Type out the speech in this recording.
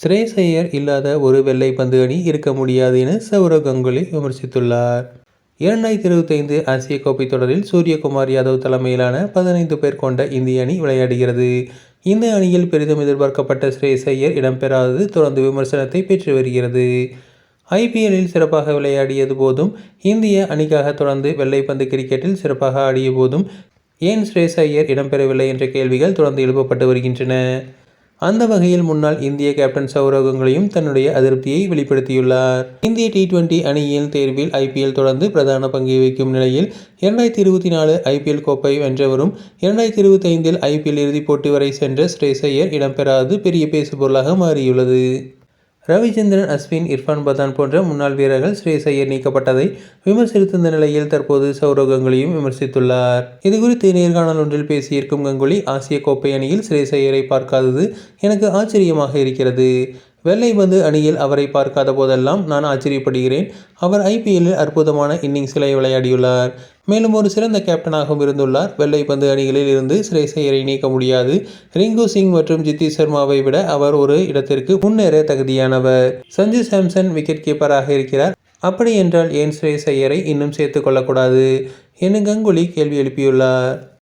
ஸ்ரேசையர் ஐயர் இல்லாத ஒரு வெள்ளை பந்து அணி இருக்க முடியாது என சௌரவ் கங்குலி விமர்சித்துள்ளார். இரண்டாயிரத்தி இருபத்தைந்து ஆசிய கோப்பை தொடரில் சூரியகுமார் யாதவ் தலைமையிலான பதினைந்து பேர் கொண்ட இந்திய அணி விளையாடுகிறது. இந்த அணியில் பெரிதும் எதிர்பார்க்கப்பட்ட ஸ்ரேசையர் ஐயர் இடம்பெறாதது தொடர்ந்து விமர்சனத்தை பெற்று வருகிறது. ஐபிஎல்லில் சிறப்பாக விளையாடியது போதும் இந்திய அணிக்காக தொடர்ந்து வெள்ளைப்பந்து கிரிக்கெட்டில் சிறப்பாக ஆடிய போதும் ஏன் ஸ்ரேஸ் ஐயர் இடம்பெறவில்லை என்ற கேள்விகள் தொடர்ந்து எழுப்பப்பட்டு வருகின்றன. அந்த வகையில் முன்னாள் இந்திய கேப்டன் சௌரவ் கங்குலியும் தன்னுடைய அதிருப்தியை வெளிப்படுத்தியுள்ளார். இந்திய டி டுவெண்டி அணியின் தேர்வில் ஐபிஎல் தொடர்ந்து பிரதான பங்கை வகிக்கும் நிலையில் இரண்டாயிரத்தி இருபத்தி நாலு ஐபிஎல் கோப்பை வென்றவரும் இரண்டாயிரத்தி இருபத்தி ஐந்தில் ஐபிஎல் இறுதிப் போட்டி வரை சென்ற ஸ்ரேசையர் இடம்பெறாது பெரிய பேசுபொருளாக மாறியுள்ளது. ரவிச்சந்திரன் அஸ்வின் இர்ஃபான் பதான் போன்ற முன்னாள் வீரர்கள் ஸ்ரேயஸ் ஐயர் நீக்கப்பட்டதை விமர்சித்திருந்த நிலையில் தற்போது சௌரவ் கங்குலியும் விமர்சித்துள்ளார். இதுகுறித்து நேர்காணல் ஒன்றில் பேசியிருக்கும் கங்குலி ஆசிய கோப்பை அணியில் ஸ்ரேயஸ் ஐயரை பார்க்காதது எனக்கு ஆச்சரியமாக இருக்கிறது. வெள்ளை பந்து அணியில் அவரை பார்க்காத போதெல்லாம் நான் ஆச்சரியப்படுகிறேன். அவர் ஐபிஎல்லில் அற்புதமான இன்னிங்ஸ்களை விளையாடியுள்ளார். மேலும் ஒரு சிறந்த கேப்டனாகவும் இருந்துள்ளார். வெள்ளை பந்து அணிகளில் இருந்து ஸ்ரேயஸ் நீக்க முடியாது. ரிங்கு சிங் மற்றும் ஜித்தி சர்மாவை விட அவர் ஒரு இடத்திற்கு முன்னேற தகுதியானவர். சஞ்சு சாம்சன் விக்கெட் கீப்பராக இருக்கிறார். அப்படி என்றால் ஏன் ஸ்ரேயஸ் ஐயரை இன்னும் சேர்த்து கொள்ளக்கூடாது? என கங்குலி கேள்வி எழுப்பியுள்ளார்.